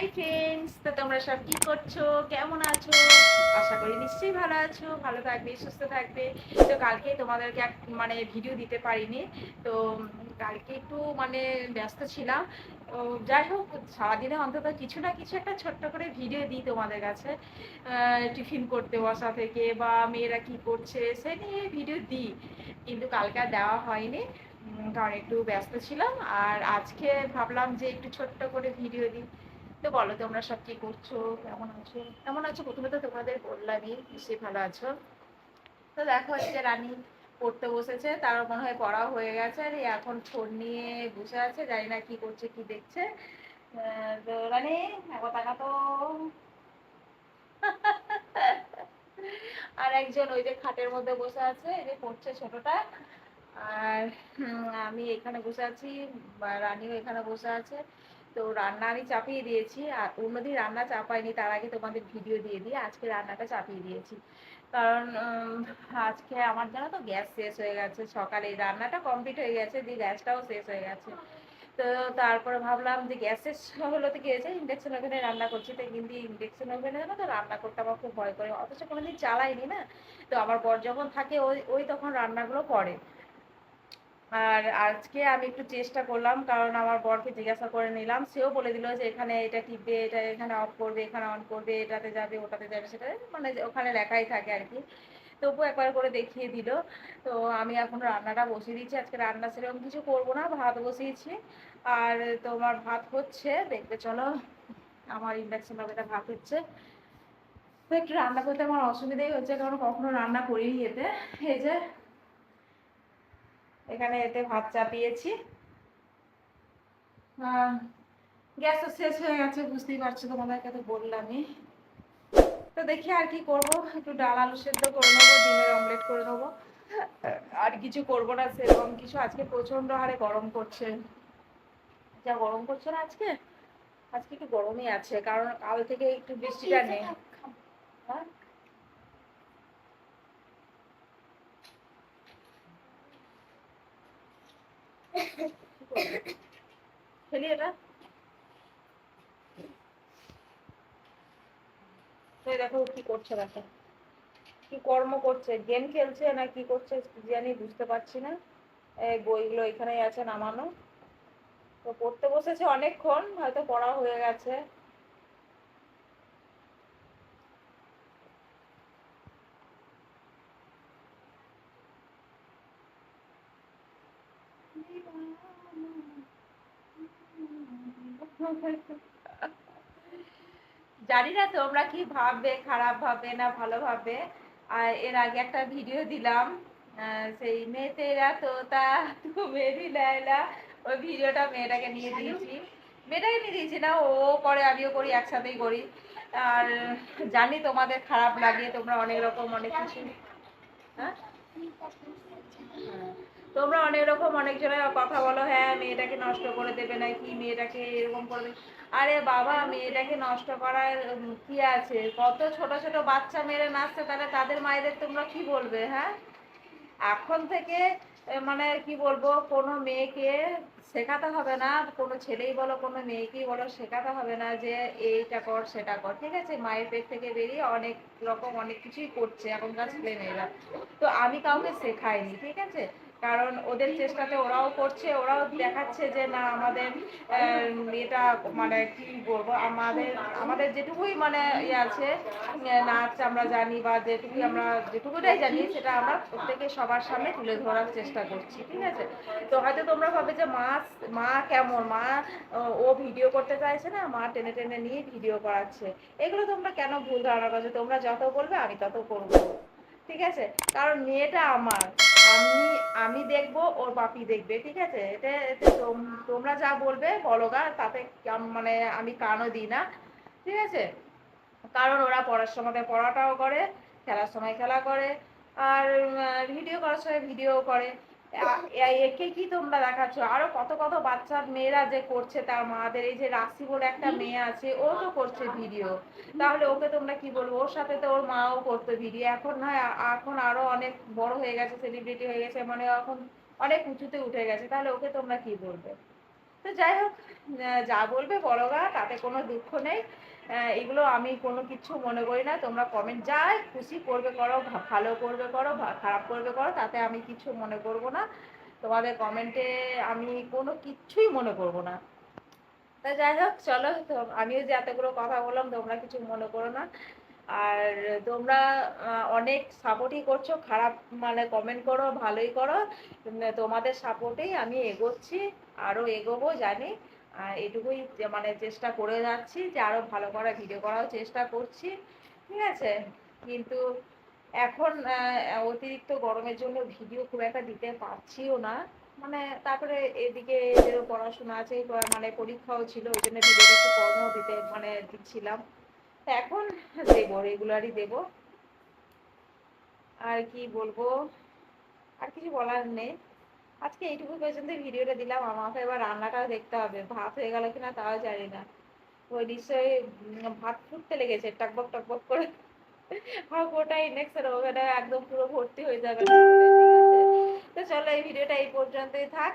Hi friends তো তোমরা সব কি করছ? কেমন আছো? আশা করি নিশ্চয়ই ভালো আছো, ভালো থাকবে, সুস্থ থাকবে। তো কালকে তোমাদেরকে এক মানে ভিডিও দিতে পারিনি। তো কালকে একটু মানে ব্যস্ত ছিলাম। তো যাই হোক, সারাদিনে অন্তত কিছু না কিছু একটা ছোট্ট করে ভিডিও দিই তোমাদের কাছে। টিফিন করতে, বসা থেকে, বা মেয়েরা কি করছে, সে নিয়ে ভিডিও দিই। কিন্তু কালকে দেওয়া হয়নি। কারণ একটু ব্যস্ত ছিলাম। আর আজকে ভাবলাম যে একটু ছোট্ট করে ভিডিও দিই। তো বলো তোমরা সব কি করছ, কেমন আছো? কেমন আছো? প্রথমে তো তোমাদের বললামই, নিশ্চয়ই ভালো আছো। তো দেখো, এই যে রানী পড়তে বসেছে তার মনে হয় পড়া হয়ে গেছে, আর এখন ফোন নিয়ে বসে আছে, জানি না কি করছে, কি দেখছে। তো রানী একবার তাকাতো আর একজন ওই যে খাটের মধ্যে বসে আছে, এই যে পড়ছে ছোটটা। আর আমি এখানে বসে আছি রানীও এখানে বসে আছে। তো রান্না আমি চাপিয়ে দিয়েছি আর অন্যদিন রান্না চাপাইনি, তার আগে তোমাদের ভিডিও দিয়ে দিই। আজকে রান্নাটা চাপিয়ে দিয়েছি। কারণ আজকে আমার জানো তো গ্যাস শেষ হয়ে গেছে, সকালে রান্নাটা কমপ্লিট হয়ে গেছে, দিয়ে গ্যাসটাও শেষ হয়ে গেছে। তো তারপরে ভাবলাম যে গ্যাস শেষ হলো তো কি হয়েছে? ইন্ডাকশন ওভেনে রান্না করছি তো কিন্তু ইন্ডাকশন ওভেনে জানো তো রান্না করতে আমার খুব ভয় করে। অথচ কোনোদিন চালাইনি না। তো আমার বর যখন থাকে, ওই ওই তখন রান্নাগুলো করে। আর আজকে আমি একটু চেষ্টা করলাম, কারণ আমার বরকে জিজ্ঞাসা করে নিলাম। সেও বলে দিল যে, এখানে এটা টিপবে, এটা এখানে অফ করবে, এখানে অন করবে, এটাতে যাবে, ওটাতে যাবে সেটা মানে ওখানে লেখাই থাকে আর কি। তবু একবার করে দেখিয়ে দিল। তো আমি এখন রান্নাটা বসিয়ে দিয়েছি আজকে রান্না সেরকম কিছু করব না, ভাত বসিয়েছি। আর তোমার ভাত হচ্ছে, দেখবে চলো, আমার ইন্ডাকশন ওভেনে ভাত হচ্ছে। তো একটু রান্না করতে আমার অসুবিধাই হচ্ছে, কারণ কখনো রান্না করিনি এতে। এই যে এখানে এতে ভাত চাপিয়েছি। গ্যাস তো শেষ হয়ে গেছে বুঝতেই পারছ তোমাদেরকে তো বললামই। তো দেখি আর কি করব একটু ডাল আলু সেদ্ধ করে নেব ডিমের অমলেট করে নেব। আর কিছু করব না সেরকম কিছু। আজকে প্রচণ্ড হারে গরম করছে যা গরম করছে না আজকে? আজকে একটু গরমই আছে কারণ কাল থেকে একটু বৃষ্টিটা নেই। হ্যাঁ? ফেলি এটা। দেখো কি করছে দেখো। কি কর্ম করছে? গেম খেলছে না কি করছে জানি বুঝতে পারছি না। এই বইগুলো এখানেই আছে নামানো। তো পড়তে বসেছে অনেকক্ষণ, হয়তো পড়া হয়ে গেছে। জানি না তোমরা কি ভাববে খারাপ ভাববে না ভালো ভাববে। আর এর আগে একটা ভিডিও দিলাম সেই মেয়েতেরা তোতা তো মেরি লাইলা ওই ভিডিওটা মেয়েটাকে নিয়ে দিয়েছি। মেয়েটাকে নিয়ে দিয়েছি না ও করে আমিও করি একসাথেই করি। আর জানি তোমাদের খারাপ লাগে তোমরা অনেক রকম অনেক কিছু। হ্যাঁ। তোমরা অনেক রকম, অনেক জনের কথা বলো হ্যাঁ মেয়েটাকে নষ্ট করে দেবে নাকি মেয়েটাকে এরকম করে দেবে আরে বাবা, মেয়েটাকে নষ্ট করার কি আছে? কত ছোট ছোট বাচ্চা মেরে নাচছে তাহলে তাদের মায়েদের তোমরা কি বলবে হ্যাঁ? এখন থেকে মানে কি বলব, কোনো মেয়েকে শেখাতে হবে না, কোনো ছেলেই বলো, কোনো মেয়েকেই বলো, শেখাতে হবে না যে এইটা কর, সেটা কর, ঠিক আছে? মায়ের পেট থেকে বেরিয়ে অনেক রকম, অনেক কিছুই করছে এখনকার ছেলে মেয়েরা তো আমি কাউকে শেখাইনি, ঠিক আছে? কারণ ওদের চেষ্টাতে ওরাও করছে, ওরাও দেখাচ্ছে যে না, আমাদের এটা মানে কি বলব, আমাদের আমাদের যেটুকুই মানে ইয়ে আছে নাচ আমরা জানি বা যেটুকুই আমরা, যেটুকুটাই জানি, সেটা আমরা প্রত্যেকে সবার সামনে তুলে ধরার চেষ্টা করছি, ঠিক আছে? তো হয়তো তোমরা ভাবে যে মা মা কেমন? মা, ও ভিডিও করতে চাইছে না, মা টেনে টেনে নিয়ে ভিডিও করাচ্ছে। এগুলো তোমরা কেন ভুল ধারণা করছ? তোমরা যত বলবে, আমি তত করব। ঠিক আছে? কারণ মেয়েটা আমার। আমি আমি দেখব, ওর বাপি দেখবে, ঠিক আছে? তোম- তোমরা যা বলবে, বলো গা, তাতে মানে আমি কানও দিই না, ঠিক আছে? কারণ ওরা পড়ার সময় পড়াটাও করে, খেলার সময় খেলা করে, আর ভিডিও করার সময় ভিডিও করে। একে কি তোমরা দেখাচ্ছ? আরও কত কত বাচ্চা মেয়েরা যে করছে তার মাদের এই যে রাশি বলে একটা মেয়ে আছে ও তো করছে ভিডিও। তাহলে ওকে তোমরা কি বলব? ওর সাথে তো ওর মাও করতো ভিডিও। এখন আ- এখন আরও অনেক বড় হয়ে গেছে সেলিব্রিটি হয়ে গেছে মানে এখন অনেক উঁচুতে উঠে গেছে। তাহলে ওকে তোমরা কি বলবে? তো যাই হোক যা বলবে বড়রা তাতে কোনো দুঃখ নেই। এগুলো আমি কোনো কিছু মনে করি না। তোমরা কমেন্ট যাই, খুশি করবে করো ভালো করবে করো খারাপ করবে করো, তাতে আমি কিছু মনে করব না। তোমাদের কমেন্টে আমি কোনো কিছুই মনে করব না। তা যাই হোক, চলো আমিও যে এতগুলো কথা বললাম, তোমরা কিছু মনে করো না। আর তোমরা অনেক সাপোর্টই করছ, খারাপ মানে কমেন্ট করো, ভালোই করো। তোমাদের সাপোর্টেই আমি এগোচ্ছি আরও এগোবো, জানি। এটুকুই মানে চেষ্টা করে যাচ্ছি যে আরও ভালো করে ভিডিও করার চেষ্টা করছি, ঠিক আছে? কিন্তু এখন অতিরিক্ত গরমের জন্য ভিডিও খুব একটা দিতে পারছিও না। মানে তারপরে এদিকে এদেরও পড়াশোনা আছে মানে পরীক্ষাও ছিল, ওই জন্য ভিডিও একটু কমও দিতে মানে দিচ্ছিলাম। তা এখন দেবো রেগুলারই দেবো। আর কি বলব? আর কিছু বলার নেই। আজকে এইটুকু পর্যন্ত ভিডিওটা দিলাম, আমাকে এবার রান্নাটাও দেখতে হবে। ভাত হয়ে গেল কিনা তাও জানি না। ওই নিশ্চয়ই ভাত ফুটতে লেগেছে, টকবক টকবক করে। আর গোটা ইন্ডেক্সের ওভেনে একদম পুরো ভর্তি হয়ে যাবে। তো চলো এই ভিডিওটা এই পর্যন্তই থাক।